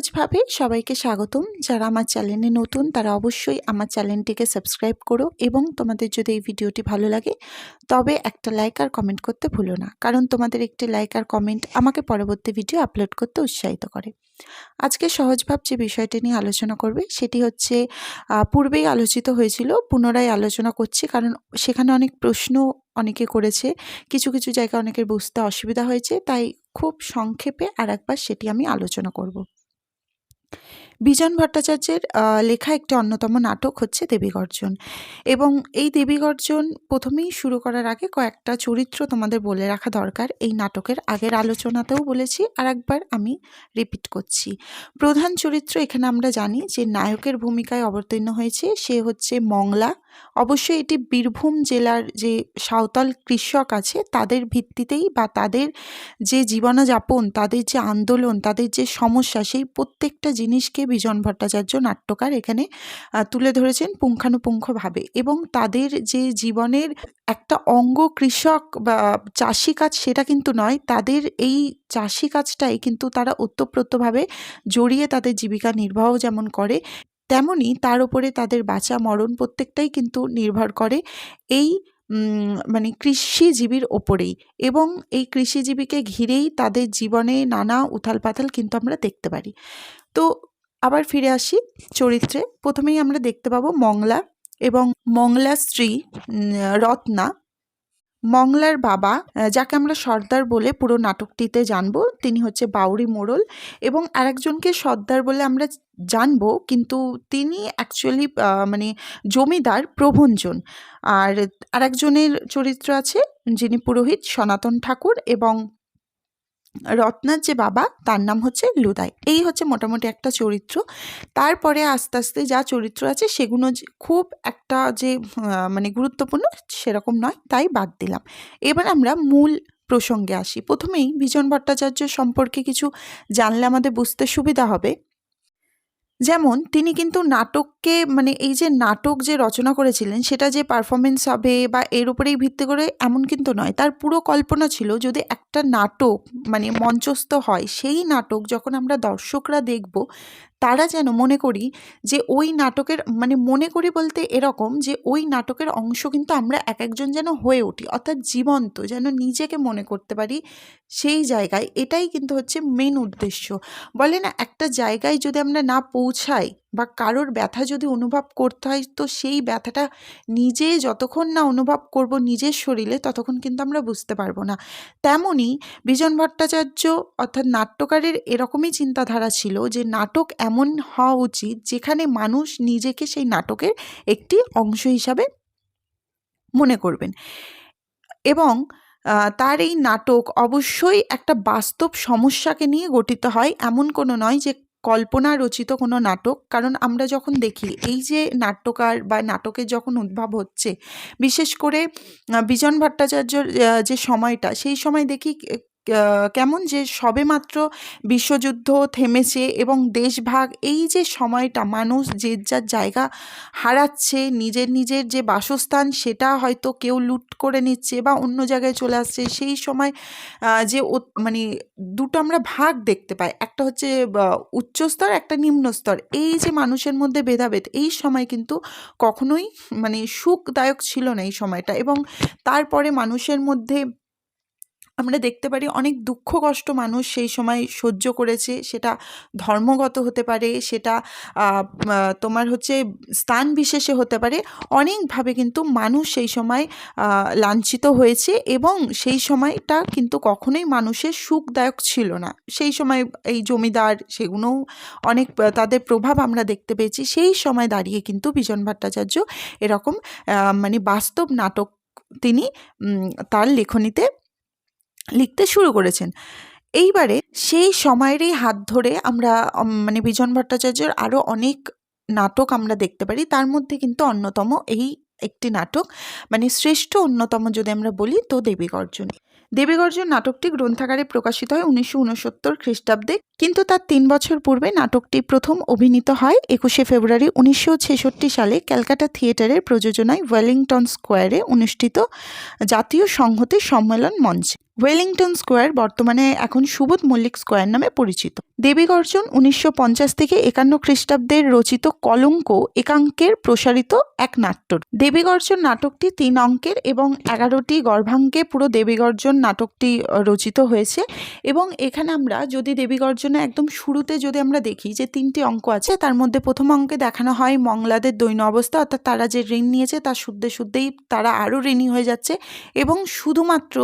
সহজভাবে সবাইকে স্বাগতম। যারা আমার চ্যানেলে নতুন, তারা অবশ্যই আমার চ্যানেলটিকে সাবস্ক্রাইব করো এবং তোমাদের যদি এই ভিডিওটি ভালো লাগে, তবে একটা লাইক আর কমেন্ট করতে ভুলো না। কারণ তোমাদের একটি লাইক আর কমেন্ট আমাকে পরবর্তী ভিডিও আপলোড করতে উৎসাহিত করে। আজকে সহজভাব যে বিষয়টি নিয়ে আলোচনা করবে, সেটি হচ্ছে পূর্বেই আলোচিত হয়েছিল, পুনরায় আলোচনা করছি কারণ সেখানে অনেক প্রশ্ন অনেকে করেছে, কিছু কিছু জায়গায় অনেকের বুঝতে অসুবিধা হয়েছে, তাই খুব সংক্ষেপে আর একবার সেটি আমি আলোচনা করব। বিজন ভট্টাচার্যের লেখা একটি অন্যতম নাটক হচ্ছে দেবীগর্জন। এবং এই দেবীগর্জন প্রথমেই শুরু করার আগে কয়েকটা চরিত্র তোমাদের বলে রাখা দরকার। এই নাটকের আগের আলোচনাতেও বলেছি, আর একবার আমি রিপিট করছি। প্রধান চরিত্র এখানে আমরা জানি যে নায়কের ভূমিকায় অবতীর্ণ হয়েছে, সে হচ্ছে মংলা। অবশ্যই এটি বীরভূম জেলার যে সাঁওতাল কৃষক আছে, তাদের ভিত্তিতেই বা তাদের যে জীবনযাপন, তাদের যে আন্দোলন, তাদের যে সমস্যা, সেই প্রত্যেকটা জিনিসকে বিজন ভট্টাচার্য নাট্যকার এখানে তুলে ধরেছেন পুঙ্খানুপুঙ্খভাবে। এবং তাদের যে জীবনের একটা অঙ্গ কৃষক বা চাষি কাজ সেটা কিন্তু নয়, তাদের এই চাষি কাজটাই কিন্তু তারা ওতপ্রোতভাবে জড়িয়ে তাদের জীবিকা নির্বাহ যেমন করে তেমনি তার উপরে তাদের বাঁচা, মরণ প্রত্যেকটাই কিন্তু নির্ভর করে এই মানে কৃষিজীবীর ওপরেই এবং এই কৃষিজীবীকে ঘিরেই তাদের জীবনে নানা উথাল পাথাল কিন্তু আমরা দেখতে পারি। তো আবার ফিরে আসি চরিত্রে। প্রথমেই আমরা দেখতে পাবো মংলা এবং মংলার স্ত্রী রত্না। মংলার বাবা যাকে আমরা সর্দার বলে পুরো নাটকটিতে জানব, তিনি হচ্ছে বাউরি মোড়ল এবং আরেকজনকে সর্দার বলে আমরা জানব, কিন্তু তিনি অ্যাকচুয়ালি মানে জমিদার, প্রভঞ্জন। আর আরেকজনের চরিত্র আছে, যিনি পুরোহিত সনাতন ঠাকুর এবং রত্নার যে বাবা, তার নাম হচ্ছে লুদাই। এই হচ্ছে মোটামুটি একটা চরিত্র। তারপরে আস্তে আস্তে যা চরিত্র আছে সেগুলো খুব একটা যে মানে গুরুত্বপূর্ণ, সেরকম নয়, তাই বাদ দিলাম। এবার আমরা মূল প্রসঙ্গে আসি। প্রথমেই বিজন ভট্টাচার্য সম্পর্কে কিছু জানলে আমাদের বুঝতে সুবিধা হবে। যেমন তিনি কিন্তু নাটককে মানে এই যে নাটক যে রচনা করেছিলেন, সেটা যে পারফরমেন্স হবে বা এর উপরেই ভিত্তি করে এমন কিন্তু নয়। তার পুরো কল্পনা ছিল যদি একটা নাটক মানে মঞ্চস্থ হয়, সেই নাটক যখন আমরা দর্শকরা দেখব তারা যেন মনে করি যে ওই নাটকের মানে মনে করি বলতে এরকম যে ওই নাটকের অংশ কিন্তু আমরা এক একজন যেন হয়ে উঠি, অর্থাৎ জীবন্ত, যেন নিজেকে মনে করতে পারি সেই জায়গায়। এটাই কিন্তু হচ্ছে মেন উদ্দেশ্য। বলে না, একটা জায়গায় যদি আমরা না পৌঁছাই বা কারোর ব্যথা যদি অনুভব করতে হয়, তো সেই ব্যথাটা নিজে যতক্ষণ না অনুভব করব নিজের শরীরে, ততক্ষণ কিন্তু আমরা বুঝতে পারব না। তেমনই বিজন ভট্টাচার্য অর্থাৎ নাট্যকারের এরকমই চিন্তাধারা ছিল যে নাটক এমন হওয়া উচিত যেখানে মানুষ নিজেকে সেই নাটকের একটি অংশ হিসাবে মনে করবেন। এবং তার এই নাটক অবশ্যই একটা বাস্তব সমস্যাকে নিয়ে গঠিত হয়, এমন কোনো নয় যে কল্পনা রচিত কোনো নাটক। কারণ আমরা যখন দেখি, এই যে নাট্যকার বা নাটকের যখন উদ্ভব হচ্ছে, বিশেষ করে বিজন ভট্টাচার্যর যে সময়টা, সেই সময় দেখি কেমন যে সবেমাত্র বিশ্বযুদ্ধ থেমেছে এবং দেশভাগ, এই যে সময়টা মানুষ যে যার জায়গা হারাচ্ছে, নিজের নিজের যে বাসস্থান সেটা হয়তো কেউ লুট করে নিচ্ছে বা অন্য জায়গায় চলে আসছে, সেই সময় যে মানে দুটো আমরা ভাগ দেখতে পাই। একটা হচ্ছে উচ্চস্তর একটা নিম্নস্তর এই যে মানুষের মধ্যে ভেদাভেদ, এই সময় কিন্তু কখনোই মানে সুখদায়ক ছিল না এই সময়টা এবং তারপরে মানুষের মধ্যে আমরা দেখতে পারি অনেক দুঃখ কষ্ট মানুষ সেই সময় সহ্য করেছে। সেটা ধর্মগত হতে পারে, সেটা তোমার হচ্ছে স্থান বিশেষে হতে পারে। অনেকভাবে কিন্তু মানুষ সেই সময় লাঞ্ছিত হয়েছে এবং সেই সময়টা কিন্তু কখনোই মানুষের সুখদায়ক ছিল না। সেই সময় এই জমিদার সেগুলোও অনেক তাদের প্রভাব আমরা দেখতে পেয়েছি। সেই সময় দাঁড়িয়ে কিন্তু বিজন ভট্টাচার্য এরকম মানে বাস্তব নাটক তিনি তার লেখনীতে লিখতে শুরু করেছেন। এইবারে সেই সময়েরই হাত ধরে আমরা মানে বিজন ভট্টাচার্যের আরও অনেক নাটক আমরা দেখতে পারি। তার মধ্যে কিন্তু অন্যতম এই একটি নাটক মানে শ্রেষ্ঠ অন্যতম যদি আমরা বলি, তো দেবীগর্জন। দেবীগর্জন নাটকটি গ্রন্থাগারে প্রকাশিত হয় উনিশশো উনসত্তর খ্রিস্টাব্দে, কিন্তু তার তিন বছর পূর্বে নাটকটি প্রথম অভিনীত হয় একুশে ফেব্রুয়ারি উনিশশো ছেষট্টি সালে ক্যালকাটা থিয়েটারের প্রযোজনায় ওয়েলিংটন স্কোয়ারে অনুষ্ঠিত জাতীয় সংহতি সম্মেলন মঞ্চে। ওয়েলিংটন স্কোয়ার বর্তমানে এখন সুবোধ মল্লিক স্কোয়ার নামে পরিচিত। দেবীগর্জন উনিশশো পঞ্চাশ থেকে একান্ন খ্রিস্টাব্দের রচিত কলঙ্ক একাঙ্কের প্রসারিত এক নাট্য। দেবীগর্জন নাটকটি তিন অঙ্কের এবং এগারোটি গর্ভাঙ্কে পুরো দেবীগর্জন নাটকটি রচিত হয়েছে এবং এখানে আমরা যদি দেবীগর্জনে একদম শুরুতে যদি আমরা দেখি যে তিনটি অঙ্ক আছে, তার মধ্যে প্রথম অঙ্কে দেখানো হয় মংলাদের দৈন্য অবস্থা, অর্থাৎ তারা যে ঋণ নিয়েছে তার শুদ্ধে শুদ্ধেই তারা আরও ঋণী হয়ে যাচ্ছে এবং শুধুমাত্র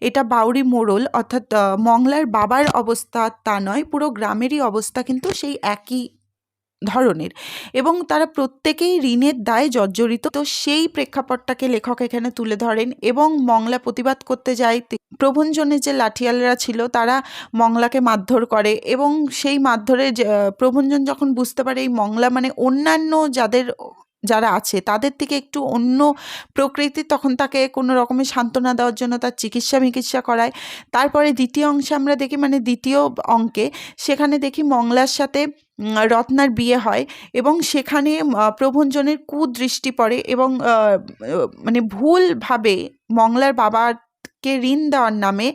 এটা বাউরি মোড়ল, অর্থাৎ মংলার বাবার অবস্থা তা নয়, পুরো গ্রামেরই অবস্থা কিন্তু সেই একই ধরনের। এবং তারা প্রত্যেকেই ঋণের দায়ে জর্জরিত। তো সেই প্রেক্ষাপটটাকে লেখক এখানে তুলে ধরেন এবং মংলা প্রতিবাদ করতে যায়। প্রভঞ্জনের যে লাঠিয়ালরা ছিল, তারা মংলাকে মারধর করে এবং সেই মারধরে প্রভঞ্জন যখন বুঝতে পারে এই মংলা মানে অন্যান্য যাদের যারা আছে, তাদের থেকে একটু অন্য প্রকৃতি তখন তাকে কোনো রকমের সান্ত্বনা দেওয়ার জন্য তার চিকিৎসা মিকিৎসা করায়। তারপরে দ্বিতীয় অংশে আমরা দেখি মানে দ্বিতীয় অঙ্কে, সেখানে দেখি মংলার সাথে রত্নার বিয়ে হয় এবং সেখানে প্রভঞ্জনের কুদৃষ্টি পড়ে এবং মানে ভুলভাবে মংলার বাবার কে ঋণ দেওয়ার নামে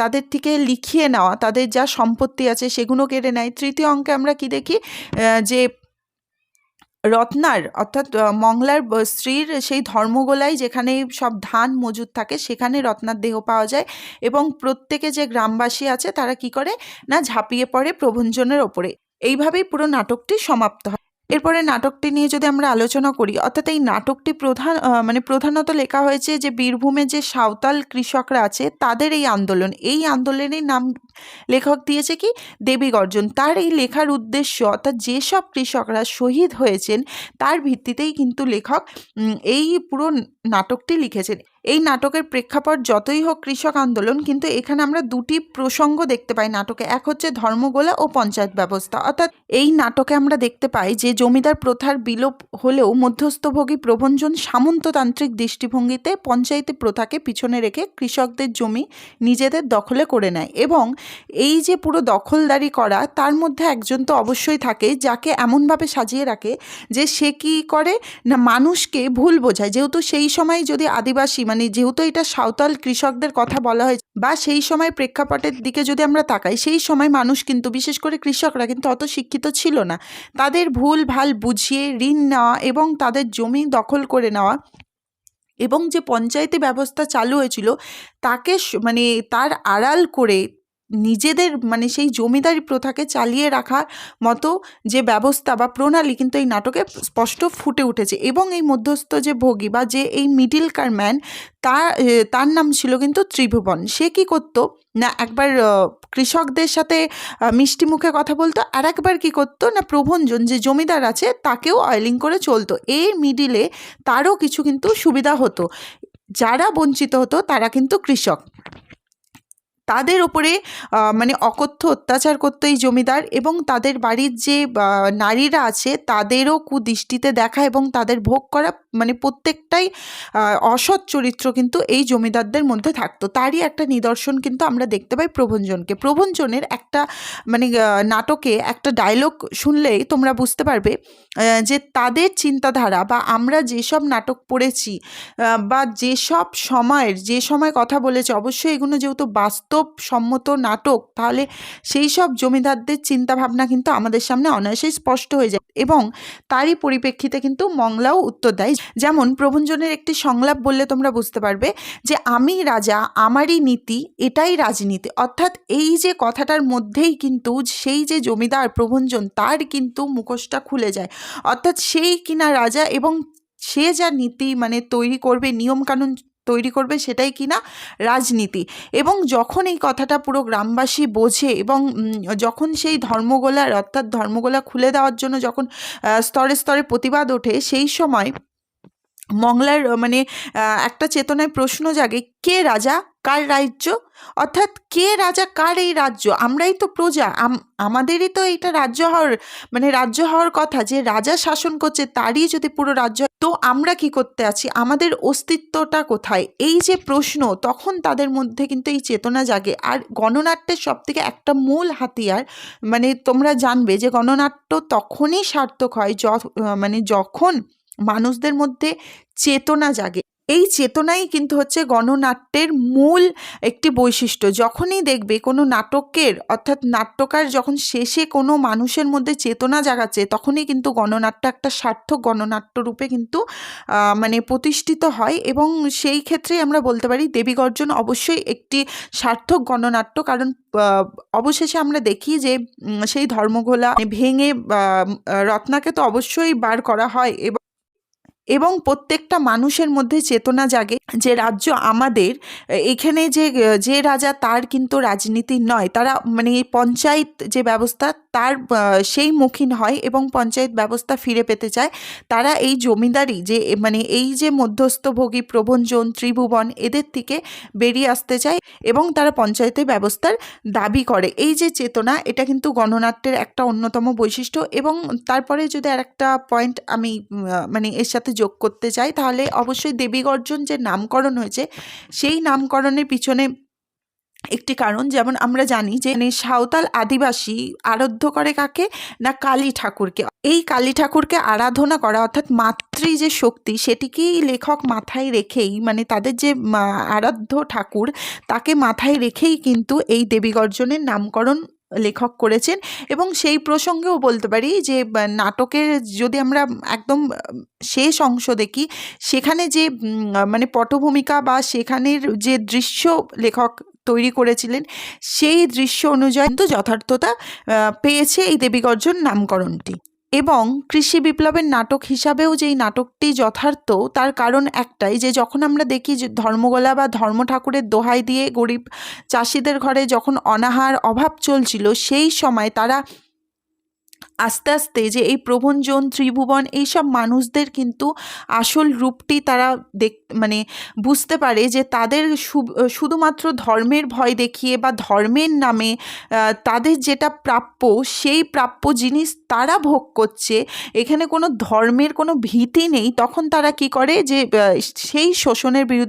তাদের থেকে লিখিয়ে নেওয়া, তাদের যা সম্পত্তি আছে সেগুলো কেড়ে নেয়। তৃতীয় অঙ্কে আমরা কি দেখি যে রত্নার, অর্থাৎ মংলার স্ত্রীর সেই ধর্মগোলায় যেখানে সব ধান মজুদ থাকে, সেখানে রত্নার দেহ পাওয়া যায় এবং প্রত্যেকে যে গ্রামবাসী আছে তারা কি করে? না, ঝাঁপিয়ে পড়ে প্রভঞ্জনের ওপরে। এইভাবেই পুরো নাটকটি সমাপ্ত হয়। এরপরে নাটকটি নিয়ে যদি আমরা আলোচনা করি, অর্থাৎ এই নাটকটি প্রধান মানে প্রধানত লেখা হয়েছে যে বীরভূমে যে সাঁওতাল কৃষকরা আছে, তাদের এই আন্দোলন। এই আন্দোলনের নাম লেখক দিয়েছে কি? দেবী গর্জন। তার এই লেখার উদ্দেশ্য, অর্থাৎ যেসব কৃষকরা শহীদ হয়েছেন, তার ভিত্তিতেই কিন্তু লেখক এই পুরো নাটকটি লিখেছেন। এই নাটকের প্রেক্ষাপট যতই হোক কৃষক আন্দোলন, কিন্তু এখানে আমরা দুটি প্রসঙ্গ দেখতে পাই নাটকে। এক হচ্ছে ধর্মগোলা ও পঞ্চায়েত ব্যবস্থা। অর্থাৎ এই নাটকে আমরা দেখতে পাই যে জমিদার প্রথার বিলোপ হলেও মধ্যস্থভোগী প্রভঞ্জন সামন্ততান্ত্রিক দৃষ্টিভঙ্গিতে পঞ্চায়েতি প্রথাকে পিছনে রেখে কৃষকদের জমি নিজেদের দখলে করে নেয় এবং এই যে পুরো দখলদারি করা, তার মধ্যে একজন তো অবশ্যই থাকে যাকে এমনভাবে সাজিয়ে রাখে যে সে কি করে না মানুষকে ভুল বোঝায়। যেহেতু সেই সময় যদি আদিবাসী মানে যেহেতু এটা সাঁওতাল কৃষকদের কথা বলা হয়, বা সেই সময় প্রেক্ষাপটের দিকে যদি আমরা তাকাই, সেই সময় মানুষ কিন্তু, বিশেষ করে কৃষকরা কিন্তু অত শিক্ষিত ছিল না। তাদের ভুল ভালো বুঝিয়ে ঋণ নেওয়া এবং তাদের জমি দখল করে নেওয়া এবং যে পঞ্চায়েতি ব্যবস্থা চালু হয়েছিল, তাকে মানে তার আড়াল করে নিজেদের মানে সেই জমিদারি প্রথাকে চালিয়ে রাখার মতো যে ব্যবস্থা বা প্রণালী কিন্তু এই নাটকে স্পষ্ট ফুটে উঠেছে। এবং এই মধ্যস্থ যে ভোগী বা যে এই মিডিলকার ম্যান তার তার নাম ছিল কিন্তু ত্রিভুবন। সে কি করতো? না, একবার কৃষকদের সাথে মিষ্টি মুখে কথা বলতো আর একবার কী করতো? না, প্রভঞ্জন যে জমিদার আছে, তাকেও অয়েলিং করে চলতো। এই মিডিলে তারও কিছু কিন্তু সুবিধা হতো। যারা বঞ্চিত হতো, তারা কিন্তু কৃষক। তাদের ওপরে মানে অকথ্য অত্যাচার করতো এই জমিদার এবং তাদের বাড়ির যে নারীরা আছে তাদেরও কুদৃষ্টিতে দেখা এবং তাদের ভোগ করা মানে প্রত্যেকটাই অসৎ চরিত্র কিন্তু এই জমিদারদের মধ্যে থাকতো। তারই একটা নিদর্শন কিন্তু আমরা দেখতে পাই প্রভঞ্জনকে। প্রভঞ্জনের একটা মানে নাটকে একটা ডায়লগ শুনলেই তোমরা বুঝতে পারবে যে তাদের চিন্তাধারা বা আমরা যেসব নাটক পড়েছি বা যেসব সময়ের, যে সময় কথা বলেছে, অবশ্যই এগুলো যেহেতু বাস্তব সম্মত নাটক, তাহলে সেই সব জমিদারদের চিন্তাভাবনা কিন্তু আমাদের সামনে অনায়াসেই স্পষ্ট হয়ে যায় এবং তারই পরিপ্রেক্ষিতে কিন্তু মংলাও উত্তর দেয়। যেমন প্রভঞ্জনের একটি সংলাপ বললে তোমরা বুঝতে পারবে যে আমি রাজা, আমারই নীতি, এটাই রাজনীতি। অর্থাৎ এই যে কথাটার মধ্যেই কিন্তু সেই যে জমিদার প্রভঞ্জন, তার কিন্তু মুখোশটা খুলে যায়। অর্থাৎ সেই কিনা রাজা এবং সে যা নীতি মানে তৈরি করবে, নিয়মকানুন তৈরি করবে সেটাই কিনা রাজনীতি। এবং যখন এই কথাটা পুরো গ্রামবাসী বোঝে এবং যখন সেই ধর্মগোলার অর্থাৎ ধর্মগোলা খুলে দেওয়ার জন্য যখন স্তরে স্তরে প্রতিবাদ ওঠে, সেই সময় মংলার মানে একটা চেতনায় প্রশ্ন জাগে, কে রাজা, কার রাজ্য? অর্থাৎ কে রাজা, কার এই রাজ্য? আমরাই তো প্রজা, আম- আমাদেরই তো এইটা রাজ্য হওয়ার মানে রাজ্য হওয়ার কথা, যে রাজা শাসন করছে তারই যদি পুরো রাজ্য তো আমরা কি করতে আছি? আমাদের অস্তিত্বটা কোথায়? এই যে প্রশ্ন, তখন তাদের মধ্যে কিন্তু এই চেতনা জাগে। আর গণনাট্যের সব থেকে একটা মূল হাতিয়ার মানে তোমরা জানবে যে গণনাট্য তখনই সার্থক হয় য মানে যখন মানুষদের মধ্যে চেতনা জাগে। এই চেতনাই কিন্তু হচ্ছে গণনাট্যের মূল একটি বৈশিষ্ট্য। যখনই দেখবে কোনো নাটকের, অর্থাৎ নাট্যকার যখন শেষে কোনো মানুষের মধ্যে চেতনা জাগাচ্ছে, তখনই কিন্তু গণনাট্য একটা সার্থক গণনাট্য রূপে কিন্তু মানে প্রতিষ্ঠিত হয় এবং সেই ক্ষেত্রে আমরা বলতে পারি দেবী গর্জন অবশ্যই একটি সার্থক গণনাট্য। কারণ অবশেষে আমরা দেখি যে সেই ধর্মঘোলা ভেঙে রত্নাকে তো অবশ্যই বার করা হয় এবং এবং প্রত্যেকটা মানুষের মধ্যে চেতনা জাগে যে রাজ্য আমাদের, এখানে যে যে রাজা তার কিন্তু রাজনীতি নয়। তারা মানে পঞ্চায়েত যে ব্যবস্থা তার সেই মুখীন হয় এবং পঞ্চায়েত ব্যবস্থা ফিরে পেতে চায়। তারা এই জমিদারি যে মানে এই যে মধ্যস্থভোগী প্রভঞ্জন ত্রিভুবন, এদের থেকে বেরিয়ে আসতে চায় এবং তারা পঞ্চায়েতের ব্যবস্থার দাবি করে। এই যে চেতনা, এটা কিন্তু গণনাট্যের একটা অন্যতম বৈশিষ্ট্য এবং তারপরে যদি আর একটা পয়েন্ট আমি মানে এর সাথে যোগ করতে চাই, তাহলে অবশ্যই দেবী গর্জন যে নামকরণ হয়েছে, সেই নামকরণের পিছনে একটি কারণ, যেমন আমরা জানি যে মানে সাঁওতাল আদিবাসী আরাধ্য করে কাকে? না কালী ঠাকুরকে। এই কালী ঠাকুরকে আরাধনা করা, অর্থাৎ মাতৃ যে শক্তি, সেটিকেই লেখক মাথায় রেখেই মানে তাদের যে আরাধ্য ঠাকুর, তাকে মাথায় রেখেই কিন্তু এই দেবী গর্জনের নামকরণ লেখক করেছেন এবং সেই প্রসঙ্গেও বলতে পারি যে নাটকের যদি আমরা একদম শেষ অংশ দেখি, সেখানে যে মানে পটভূমিকা বা সেখানের যে দৃশ্য লেখক তৈরি করেছিলেন, সেই দৃশ্য অনুযায়ী কিন্তু যথার্থতা পেয়েছে এই দেবীগর্জন নামকরণটি। এবং কৃষি বিপ্লবের নাটক হিসাবেও যেই নাটকটি যথার্থ, তার কারণ একটাই যে যখন আমরা দেখি যে ধর্মগোলা বা ধর্ম ঠাকুরের দোহাই দিয়ে গরিব চাষিদের ঘরে যখন অনাহার অভাব চলছিল, সেই সময় তারা আস্তে আস্তে যে এই প্রভঞ্জন ত্রিভুবন এইসব মানুষদের কিন্তু আসল রূপটি তারা দেখ মানে বুঝতে পারে যে তাদের শুধুমাত্র ধর্মের ভয় দেখিয়ে বা ধর্মের নামে তাদের যেটা প্রাপ্য, সেই প্রাপ্য জিনিস তারা ভোগ করছে। এখানে কোনো ধর্মের কোনো ভীতি নেই। তখন তারা কি করে যে সেই শোষণের বিরুদ্ধে